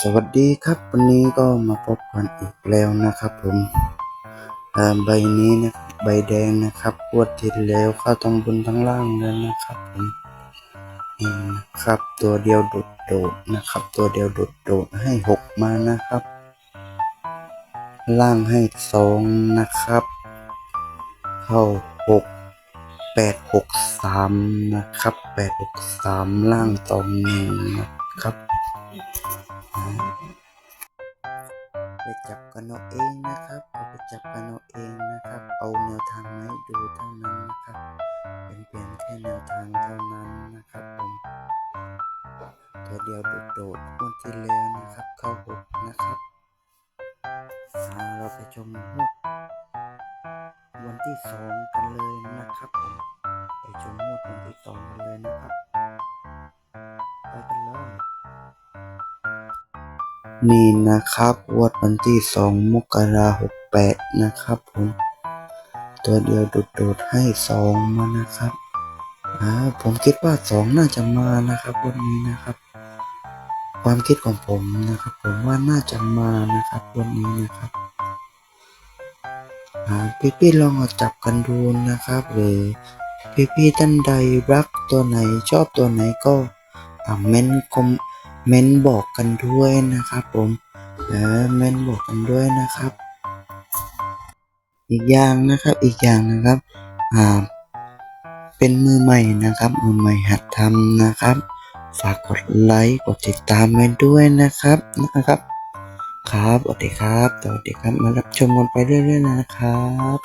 สวัสดีครับวันนี้ก็มาพบกันอีกแล้วนะครับ ผมใบนี้นะใบแดงนะครับปวดที่แล้วเข้าทั้งบนทั้งล่างเลยนะครับผมนี่นะครับ ตัวเดียวโดดโดดๆนะครับ ตัวเดียวโดดโดดๆให้หกมานะครับ ล่างให้สองนะครับ เข้าหกแปดหกสามนะครับแปดหกสามล่างตรงหนึ่งนะครับ ไปจับกันเอาเองนะครับเอาไปจับกันเอาเองนะครับ เอาแนวทางมาให้ดูเท่านั้นนะครับ เป็นเพียงแค่แนวทางเท่านั้นนะครับผมตัวเดียวโดดๆงวดที่แล้วนะครับ เข้าหกนะครับอ่าเราไปชมงวดวันที่สองกันเลยนะครับผมไปชมงวดวันที่สองกันเลยนะครับ นี่นะครับงวดวันที่สองมกราหกแปดนะครับผม ตัวเดียวโดดๆให้สองมานะครับอ่าผมคิดว่าสองน่าจะมานะครับวันนี้นะครับ ความคิดของผมนะครับ ผมว่าน่าจะมานะครับวันนี้นะครับอ่าพี่ๆลองเอาจับกันดูนะครับ หรือพี่ๆท่านใดรักตัวไหนชอบตัวไหนก็อ่าเม้นคอม เม้นบอกกันด้วยนะครับผมเออเม้นบอกกันด้วยนะครับ อีกอย่างนะครับอีกอย่างนะครับอ่าเป็นมือใหม่นะครับ มือใหม่หัดทำนะครับ ฝากกดไลค์กดติดตามไว้ด้วยนะครับนะครับครับสวัสดีครับสวัสดีครับมารับชมกันไปเรื่อยๆนะครับ